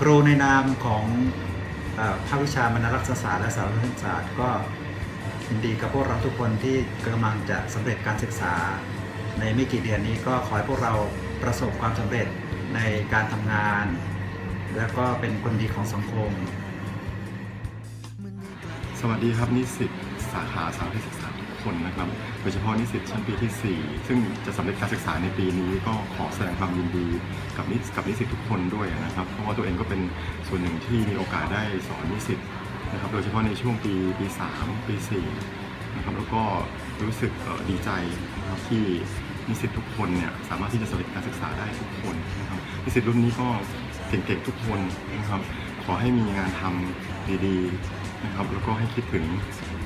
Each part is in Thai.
ครูในนามของภาควิชามนรักษศาสตร์และสารพันศาสตร์ก็ยินดีกับพวกเราทุกคนที่กำลังจะสำเร็จการศึกษา ในไม่กี่เดือนนี้ก็ขอให้พวกเราประสบความสำเร็จในการทำงาน แล้วก็เป็นคนดีของสังคม สวัสดีครับนิสิตสาขาสารพิษศึกษาทุก คนนะครับ โดยเฉพาะนิสิตชั้นปีที่ 4 ซึ่งจะสำเร็จการศึกษาในปีนี้ก็ขอแสดงความยินดีกับนิสกับนิสิตทุกคนด้วยนะครับ เพราะว่าตัวเองก็เป็นส่วนหนึ่งที่มีโอกาสได้สอนนิสิตนะครับ โดยเฉพาะในช่วงปีปี 3 ปี 4 นะครับ แล้วก็รู้สึกดีใจนะครับที่นิสิตทุกคนเนี่ยสามารถที่จะสำเร็จการศึกษาได้ทุกคนนะครับนิสิตรุ่นนี้ก็เก่งๆทุกคนนะครับ ขอให้มีงานทำดีๆนะครับ แล้วก็ให้คิดถึง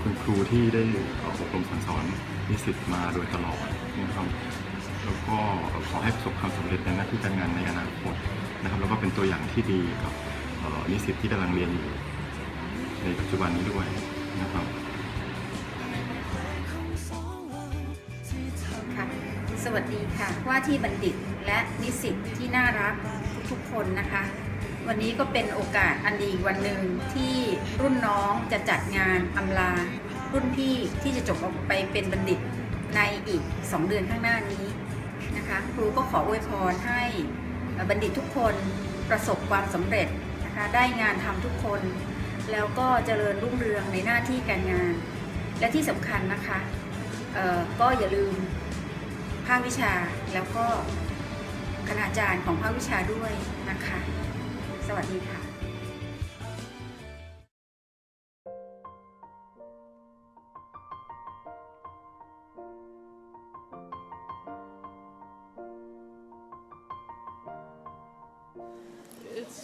คุณครูที่ได้อ่ออบรมสั่งสอนนิสิตมาโดยตลอดนะครับแล้วก็ขอให้ประสบความสำเร็จในหน้าที่การงานในอนาคตนะครับแล้วก็เป็นตัวอย่างที่ดีกับนิสิตที่กำลังเรียนอยู่ในปัจจุบันนี้ด้วยนะครับค่ะสวัสดีค่ะว่าที่บัณฑิตและนิสิตที่น่ารักทุกๆคนนะคะ วันนี้ก็เป็นโอกาสอันดีวันหนึ่งที่รุ่นน้องจะจัดงานอำลา รุ่นพี่ที่จะจบออกไปเป็นบัณฑิตในอีก 2 เดือนข้างหน้านี้นะคะครูก็ขออวยพรให้บัณฑิตทุกคนประสบความสำเร็จนะคะได้งานทำทุกคน แล้วก็เจริญรุ่งเรืองในหน้าที่การงาน และที่สำคัญนะคะก็อย่าลืมภาควิชาแล้วก็คณาจารย์ของภาควิชาด้วยนะคะ สวัสดีค่ะ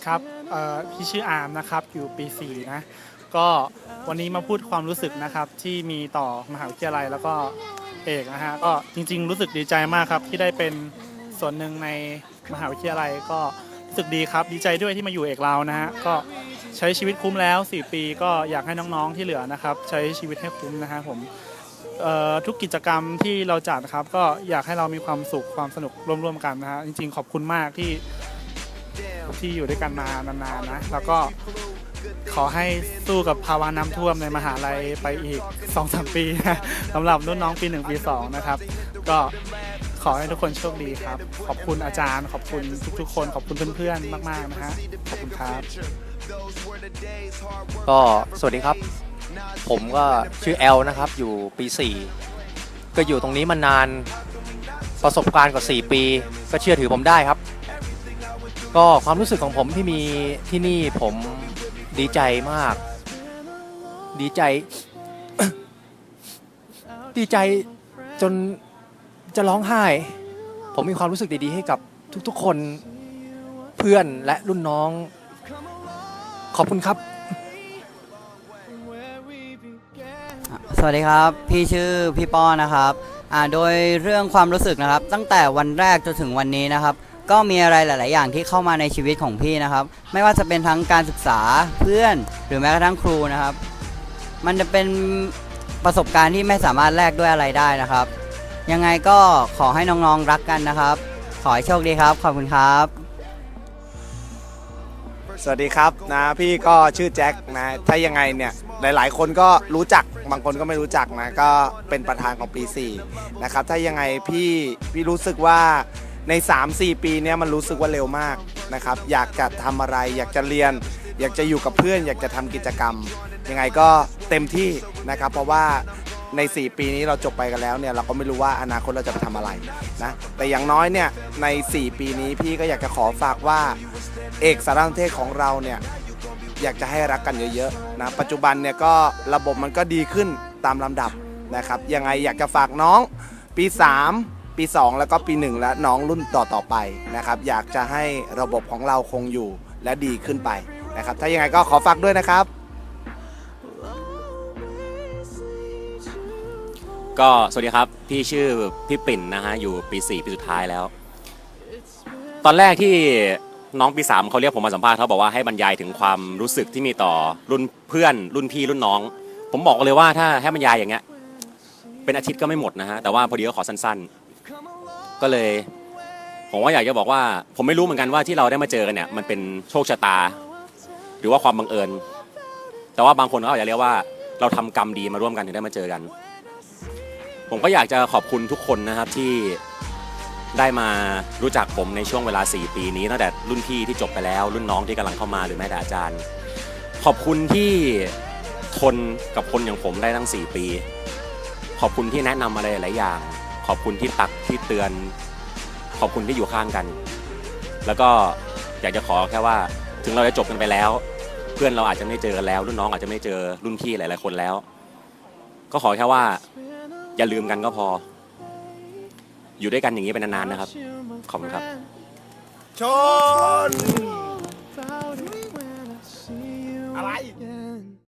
ครับเอ่อพี่ชื่ออาร์มนะครับ อยู่ปี 4 นะ ก็วันนี้มาพูดความรู้สึกนะครับ ที่มีต่อมหาวิทยาลัยแล้วก็เอกนะฮะ ก็จริงๆ รู้สึกดีใจมากครับ ที่ได้เป็นส่วนหนึ่งในมหาวิทยาลัยก็ รู้สึกดีครับดีใจด้วยที่มาอยู่เอกเรานะฮะก็ใช้ชีวิตคุ้มแล้ว 4 ปีก็อยากให้น้องๆที่เหลือนะครับ ใช้ชีวิตให้คุ้มนะฮะผมเอ่อทุกกิจกรรมที่เราจัดนะครับ ก็อยากให้เรามีความสุขความสนุกร่วมๆกันนะฮะจริง ๆ ขอบคุณมากที่ที่อยู่ด้วยกันมานานๆนะ แล้วก็ขอให้สู้กับภาวะน้ำท่วมในมหาลัยไปอีก 2-3 ปีนะสำหรับรุ่นน้องปี 1 ปี 2 นะครับ ก็ ขอให้ทุกคนโชคดีครับ ขอบคุณอาจารย์ ขอบคุณทุกๆคน ขอบคุณเพื่อนๆ มากๆนะฮะ ขอบคุณครับ ก็สวัสดีครับ ผมก็ชื่อแอลนะครับ อยู่ปี 4 ก็อยู่ตรงนี้มานานประสบการณ์กว่า 4 ปี ก็เชื่อถือผมได้ครับ ก็ความรู้สึกของผมที่มีที่นี่ผมดีใจมาก ดีใจ ดีใจจน จะร้องไห้ ผมมีความรู้สึกดีๆให้กับทุกๆคนเพื่อนและรุ่นน้อง ขอบคุณครับ สวัสดีครับ พี่ชื่อพี่ป้อนะครับอ่าโดยเรื่องความรู้สึกนะครับ ตั้งแต่วันแรกจนถึงวันนี้นะครับ ก็มีอะไรหลาย ๆ อย่างที่เข้ามาในชีวิตของพี่นะครับ ไม่ว่าจะเป็นทั้งการศึกษาเพื่อน หรือแม้กระทั่งครูนะครับ มันจะเป็นประสบการณ์ที่ไม่สามารถแลกด้วยอะไรได้นะครับ ยังไงก็ขอให้น้องๆรักกันนะครับ ขอให้โชคดีครับ ขอบคุณครับ สวัสดีครับนะพี่ก็ชื่อแจ็คนะถ้ายังไงเนี่ยหลาย ๆ คนก็รู้จักบางคนก็ไม่รู้จักนะก็เป็นประธานของปี4นะครับถ้ายังไงพี่พี่รู้สึกว่าใน 3-4 ปีเนี่ยมันรู้สึกว่าเร็วมากนะครับอยากจะทำอะไรอยากจะเรียน อยากจะอยู่กับเพื่อน อยากจะทำกิจกรรม ยังไงก็เต็มที่นะครับเพราะว่า ใน 4 ปีนี้เราจบไปกันแล้วเนี่ยเราก็ไม่รู้ว่าอนาคตเราจะไปทำอะไรนะแต่อย่างน้อยเนี่ยใน 4 ปีนี้พี่ก็อยากจะขอฝากว่าเอกสารสนเทศของเราเนี่ยอยากจะให้รักกันเยอะๆนะปัจจุบันเนี่ยก็ระบบมันก็ดีขึ้นตามลำดับนะครับยังไงอยากจะฝากน้องปี 3 ปี 2 แล้วก็ปี 1 และน้องรุ่นต่อๆไปนะครับอยากจะให้ระบบของเราคงอยู่และดีขึ้นไปนะครับถ้ายังไงก็ขอฝากด้วยนะครับ ก็สวัสดีครับ พี่ชื่อพี่ปิ่นนะฮะอยู่ปี4ปีสุดท้ายแล้ว ตอนแรกที่น้องปี3เขาเรียกผมมาสัมภาษณ์เขาบอกว่าให้บรรยายถึงความรู้สึกที่มีต่อรุ่นเพื่อนรุ่นพี่รุ่นน้อง ผมบอกเลยว่าถ้าให้บรรยายอย่างเงี้ยเป็นอาทิตย์ก็ไม่หมดนะฮะแต่ว่าพอดีก็ขอสั้นๆ ก็เลย ผมว่าอยากจะบอกว่า ผมไม่รู้เหมือนกันว่าที่เราได้มาเจอกันเนี่ยมันเป็นโชคชะตา หรือว่าความบังเอิญ แต่ว่าบางคนก็อาจจะเรียกว่าเราทำกรรมดีมาร่วมกันถึงได้มาเจอกัน ผมก็อยากจะขอบคุณทุกคนนะครับที่ได้มารู้จักผมในช่วงเวลา 4 ปีนี้ตั้งแต่รุ่นพี่ที่จบไปแล้ว รุ่นน้องที่กำลังเข้ามาหรือแม้แต่อาจารย์ ขอบคุณที่ทนกับคนอย่างผมได้ตั้ง 4 ปี ขอบคุณที่แนะนำอะไรหลายอย่าง ขอบคุณที่ตักที่เตือน ขอบคุณที่อยู่ข้างกัน แล้วก็อยากจะขอแค่ว่าถึงเราจะจบกันไปแล้ว เพื่อนเราอาจจะไม่เจอกันแล้ว รุ่นน้องอาจจะไม่เจอรุ่นพี่หลาย ๆ คนแล้ว ก็ขอแค่ว่า อย่าลืมกันก็พอ อยู่ด้วยกันอย่างนี้เป็นนานๆนะครับ ขอบคุณครับ ชน อะไร